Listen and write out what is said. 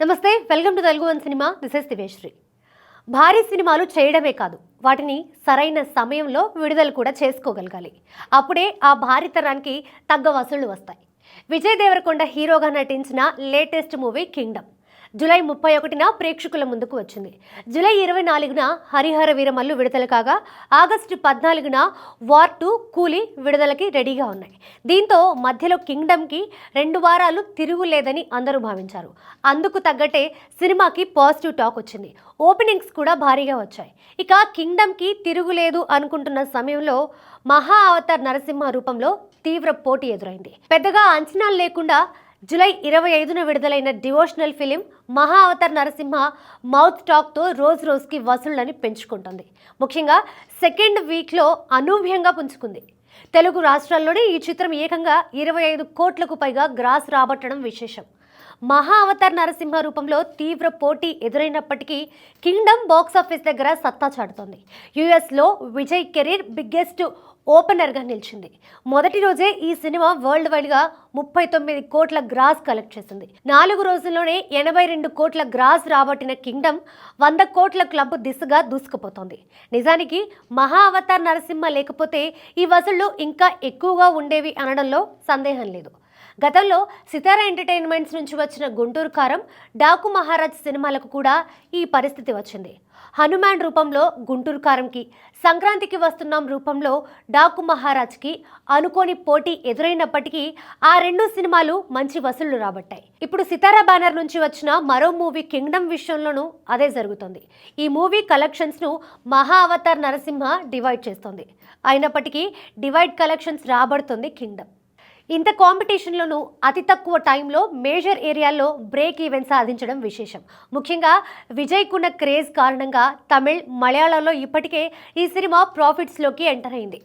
నమస్తే welcome to Telugu one cinema. This is దివేశ్రీ భారీ సినిమాలు చేయడమే కాదు వాటిని సరైన సమయంలో విడుదల కూడా చేసుకోగలగాలి. అప్పుడే ఆ భారీతరానికి తగ్గ వసూళ్ళు వస్తాయి. విజయ్ దేవరకొండ హీరోగా నటించిన లేటెస్ట్ మూవీ కింగ్డమ్. జూలై ముప్పై ఒకటిన ప్రేక్షకుల ముందుకు వచ్చింది. జూలై ఇరవై నాలుగున హరిహర వీరమల్లు విడుదల కాగా ఆగస్టు పద్నాలుగున వార్ టూ కూలీ విడుదలకి రెడీగా ఉన్నాయి. దీంతో మధ్యలో కింగ్డమ్కి రెండు వారాలు తిరుగులేదని అందరూ భావించారు. అందుకు తగ్గట్టే సినిమాకి పాజిటివ్ టాక్ వచ్చింది. ఓపెనింగ్స్ కూడా భారీగా వచ్చాయి. ఇక కింగ్డమ్కి తిరుగులేదు అనుకుంటున్న సమయంలో మహా అవతార్ నరసింహ రూపంలో తీవ్ర పోటీ ఎదురైంది. పెద్దగా అంచనాలు లేకుండా జూలై ఇరవై ఐదున విడుదలైన devotional film Maha Avatar Narasimha mouth టాక్తో రోజు రోజుకి వసూళ్ళని పెంచుకుంటుంది. ముఖ్యంగా సెకండ్ వీక్లో అనూహ్యంగా పుంజుకుంది. తెలుగు రాష్ట్రాల్లోనే ఈ చిత్రం ఏకంగా ఇరవై ఐదు కోట్లకు పైగా గ్రాస్ రాబట్టడం విశేషం. మహా అవతార్ నరసింహ రూపంలో తీవ్ర పోటీ ఎదురైనప్పటికీ కింగ్డమ్ బాక్సాఫీస్ దగ్గర సత్తా చాటుతోంది. యుఎస్లో విజయ్ కెరీర్ బిగ్గెస్ట్ ఓపెనర్గా నిలిచింది. మొదటి రోజే ఈ సినిమా వరల్డ్ వైడ్గా ముప్పై తొమ్మిది కోట్ల గ్రాస్ కలెక్ట్ చేసింది. నాలుగు రోజుల్లోనే ఎనభై రెండు కోట్ల గ్రాస్ రాబట్టిన కింగ్డమ్ వంద కోట్ల క్లబ్ దిశగా దూసుకుపోతోంది. నిజానికి మహా అవతార్ నరసింహ లేకపోతే ఈ వసూళ్ళు ఇంకా ఎక్కువగా ఉండేవి అనడంలో సందేహం లేదు. గతంలో సితారా ఎంటర్టైన్మెంట్స్ నుంచి వచ్చిన గుంటూరు కారం డాకు మహారాజ్ సినిమాలకు కూడా ఈ పరిస్థితి వచ్చింది. హనుమాన్ రూపంలో గుంటూరు కారంకి సంక్రాంతికి వస్తున్నాం రూపంలో డాకు మహారాజ్కి అనుకోని పోటీ ఎదురైనప్పటికీ ఆ రెండు సినిమాలు మంచి వసూళ్ళు రాబట్టాయి. ఇప్పుడు సితారా బ్యానర్ నుంచి వచ్చిన మరో మూవీ కింగ్డమ్ విషయంలోనూ అదే జరుగుతుంది. ఈ మూవీ కలెక్షన్స్ను మహా అవతార్ నరసింహ డివైడ్ చేస్తోంది. అయినప్పటికీ డివైడ్ కలెక్షన్స్ రాబడుతుంది కింగ్డమ్. ఇంత కాంపిటీషన్లోనూ అతి తక్కువ టైంలో మేజర్ ఏరియాల్లో బ్రేక్ ఈవెన్ సాధించడం విశేషం. ముఖ్యంగా విజయ్కున్న క్రేజ్ కారణంగా తమిళ్ మలయాళంలో ఇప్పటికే ఈ సినిమా ప్రాఫిట్స్లోకి ఎంటర్ అయింది.